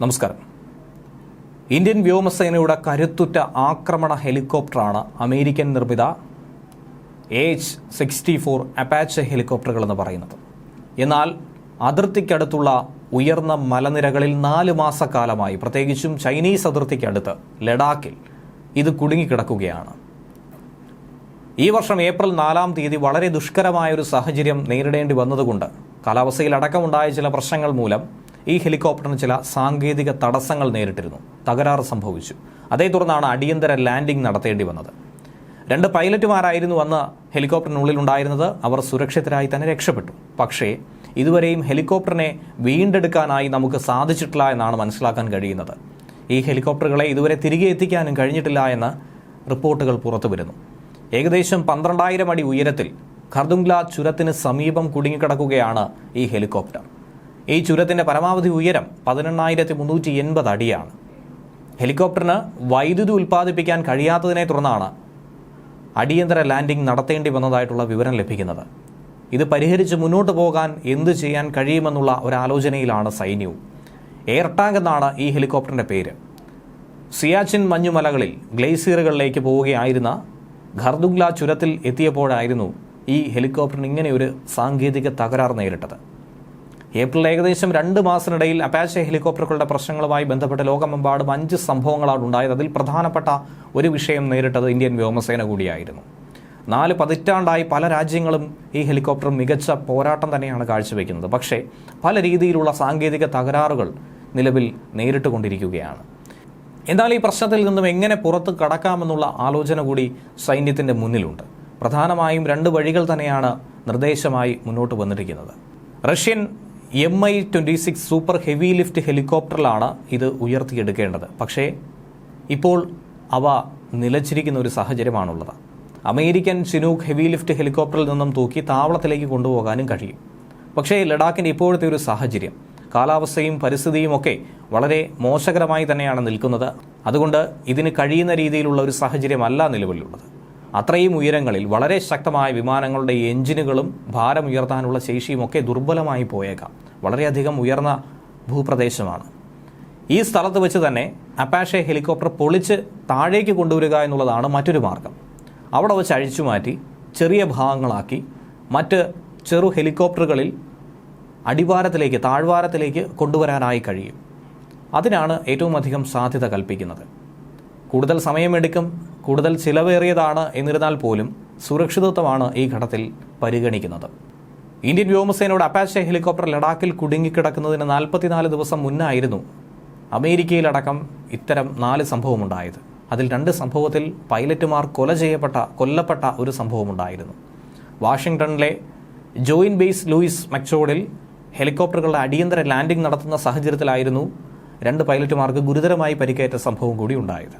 നമസ്കാരം. ഇന്ത്യൻ വ്യോമസേനയുടെ കരുത്തുറ്റ ആക്രമണ ഹെലികോപ്റ്ററാണ് അമേരിക്കൻ നിർമ്മിത എച്ച് സിക്സ്റ്റി ഫോർ അപ്പാച്ച് ഹെലികോപ്റ്ററുകൾ എന്ന് പറയുന്നത്. എന്നാൽ അതിർത്തിക്കടുത്തുള്ള ഉയർന്ന മലനിരകളിൽ നാല് മാസക്കാലമായി പ്രത്യേകിച്ചും ചൈനീസ് അതിർത്തിക്കടുത്ത് ലഡാക്കിൽ ഇത് കുടുങ്ങിക്കിടക്കുകയാണ്. ഈ വർഷം ഏപ്രിൽ നാലാം തീയതി വളരെ ദുഷ്കരമായ ഒരു സാഹചര്യം നേരിടേണ്ടി വന്നതുകൊണ്ട് കാലാവസ്ഥയിൽ അടക്കമുണ്ടായ ചില പ്രശ്നങ്ങൾ മൂലം ഈ ഹെലികോപ്റ്ററിന് ചില സാങ്കേതിക തടസ്സങ്ങൾ നേരിട്ടിരുന്നു. തകരാറ് സംഭവിച്ചു. അതേ തുടർന്നാണ് അടിയന്തര ലാൻഡിംഗ് നടത്തേണ്ടി വന്നത്. രണ്ട് പൈലറ്റുമാരായിരുന്നു അന്ന് ഹെലികോപ്റ്ററിനുള്ളിൽ ഉണ്ടായിരുന്നത്. അവർ സുരക്ഷിതരായി തന്നെ രക്ഷപ്പെട്ടു. പക്ഷേ ഇതുവരെയും ഹെലികോപ്റ്ററിനെ വീണ്ടെടുക്കാനായി നമുക്ക് സാധിച്ചിട്ടില്ല എന്നാണ് മനസ്സിലാക്കാൻ കഴിയുന്നത്. ഈ ഹെലികോപ്റ്ററുകളെ ഇതുവരെ തിരികെ എത്തിക്കാനും കഴിഞ്ഞിട്ടില്ല എന്ന് റിപ്പോർട്ടുകൾ പുറത്തു വരുന്നു. ഏകദേശം പന്ത്രണ്ടായിരം അടി ഉയരത്തിൽ ഖർദുംഗ്ല ചുരത്തിന് സമീപം കുടുങ്ങിക്കിടക്കുകയാണ് ഈ ഹെലികോപ്റ്റർ. ഈ ചുരത്തിന്റെ പരമാവധി ഉയരം പതിനെണ്ണായിരത്തി മുന്നൂറ്റി എൺപത് അടിയാണ്. ഹെലികോപ്റ്ററിന് വൈദ്യുതി ഉൽപ്പാദിപ്പിക്കാൻ കഴിയാത്തതിനെ തുടർന്നാണ് അടിയന്തര ലാൻഡിംഗ് നടത്തേണ്ടി വന്നതായിട്ടുള്ള വിവരം ലഭിക്കുന്നത്. ഇത് പരിഹരിച്ച് മുന്നോട്ട് പോകാൻ എന്ത് ചെയ്യാൻ കഴിയുമെന്നുള്ള ഒരാലോചനയിലാണ് സൈന്യവും. എയർ ടാങ്ക് എന്നാണ് ഈ ഹെലികോപ്റ്ററിന്റെ പേര്. സിയാച്ചിൻ മഞ്ഞുമലകളിൽ ഗ്ലേസിയറുകളിലേക്ക് പോവുകയായിരുന്ന ഖർദുഗ്ല ചുരത്തിൽ എത്തിയപ്പോഴായിരുന്നു ഈ ഹെലികോപ്റ്ററിന് ഇങ്ങനെയൊരു സാങ്കേതിക തകരാർ നേരിട്ടത്. ഏപ്രിൽ ഏകദേശം രണ്ട് മാസത്തിനിടയിൽ അപ്പാച്ചെ ഹെലികോപ്റ്ററുകളുടെ പ്രശ്നങ്ങളുമായി ബന്ധപ്പെട്ട് ലോകമെമ്പാടും അഞ്ച് സംഭവങ്ങളാണ് ഉണ്ടായത്. അതിൽ പ്രധാനപ്പെട്ട ഒരു വിഷയം നേരിട്ടത് ഇന്ത്യൻ വ്യോമസേന കൂടിയായിരുന്നു. നാല് പതിറ്റാണ്ടായി പല രാജ്യങ്ങളും ഈ ഹെലികോപ്റ്റർ മികച്ച പോരാട്ടം തന്നെയാണ് കാഴ്ചവെക്കുന്നത്. പക്ഷേ പല രീതിയിലുള്ള സാങ്കേതിക തകരാറുകൾ നിലവിൽ നേരിട്ട് കൊണ്ടിരിക്കുകയാണ് എന്നാൽ ഈ പ്രശ്നത്തിൽ നിന്നും എങ്ങനെ പുറത്ത് കടക്കാമെന്നുള്ള ആലോചന കൂടി സൈന്യത്തിന്റെ മുന്നിലുണ്ട്. പ്രധാനമായും രണ്ട് വഴികൾ തന്നെയാണ് നിർദ്ദേശമായി മുന്നോട്ട് വന്നിരിക്കുന്നത്. Russian M I twenty six super heavy lift ഹെലികോപ്റ്ററിലാണ് ഇത് ഉയർത്തിയെടുക്കേണ്ടത്. പക്ഷേ ഇപ്പോൾ അവ നിലച്ചിരിക്കുന്ന ഒരു സാഹചര്യമാണുള്ളത്. അമേരിക്കൻ ചിനൂക്ക് ഹെവി ലിഫ്റ്റ് ഹെലികോപ്റ്ററിൽ നിന്നും തൂക്കി താവളത്തിലേക്ക് കൊണ്ടുപോകാനും കഴിയും. പക്ഷേ ലഡാക്കിന്റെ ഇപ്പോഴത്തെ ഒരു സാഹചര്യം കാലാവസ്ഥയും പരിസ്ഥിതിയും ഒക്കെ വളരെ മോശകരമായി തന്നെയാണ് നിൽക്കുന്നത്. അതുകൊണ്ട് ഇതിന് കഴിയുന്ന രീതിയിലുള്ള ഒരു സാഹചര്യമല്ല നിലവിലുള്ളത്. അത്രയും ഉയരങ്ങളിൽ വളരെ ശക്തമായ വിമാനങ്ങളുടെ എഞ്ചിനുകളും ഭാരം ഉയർത്താനുള്ള ശേഷിയും ഒക്കെ ദുർബലമായി പോയേക്കാം. വളരെയധികം ഉയർന്ന ഭൂപ്രദേശമാണ്. ഈ സ്ഥലത്ത് വെച്ച് തന്നെ അപ്പാഷെ ഹെലികോപ്റ്റർ പൊളിച്ച് താഴേക്ക് കൊണ്ടുവരിക എന്നുള്ളതാണ് മറ്റൊരു മാർഗം. അവിടെ വെച്ച് അഴിച്ചു മാറ്റി ചെറിയ ഭാഗങ്ങളാക്കി മറ്റ് ചെറു ഹെലികോപ്റ്ററുകളിൽ അടിവാരത്തിലേക്ക് താഴ്വാരത്തിലേക്ക് കൊണ്ടുവരാനായി കഴിയും. അതിനാണ് ഏറ്റവും അധികം സാധ്യത കൽപ്പിക്കുന്നത്. കൂടുതൽ സമയമെടുക്കും കൂടുതൽ ചിലവേറിയതാണ് എന്നിരുന്നാൽ പോലും സുരക്ഷിതത്വമാണ് ഈ ഘട്ടത്തിൽ പരിഗണിക്കുന്നത്. ഇന്ത്യൻ വ്യോമസേനയുടെ അപ്പാച്ചെ ഹെലികോപ്റ്റർ ലഡാക്കിൽ കുടുങ്ങിക്കിടക്കുന്നതിന് നാൽപ്പത്തിനാല് ദിവസം മുന്നായിരുന്നു അമേരിക്കയിലടക്കം ഇത്തരം നാല് സംഭവമുണ്ടായത്. അതിൽ രണ്ട് സംഭവത്തിൽ പൈലറ്റുമാർ കൊല ചെയ്യപ്പെട്ട കൊല്ലപ്പെട്ട ഒരു സംഭവമുണ്ടായിരുന്നു. വാഷിംഗ്ടണിലെ ജോയിൻ ബേസ് ലൂയിസ് മക്ചോഡിൽ ഹെലികോപ്റ്ററുകളുടെ അടിയന്തര ലാൻഡിംഗ് നടത്തുന്ന സാഹചര്യത്തിലായിരുന്നു രണ്ട് പൈലറ്റുമാർക്ക് ഗുരുതരമായി പരിക്കേറ്റ സംഭവം കൂടി ഉണ്ടായത്.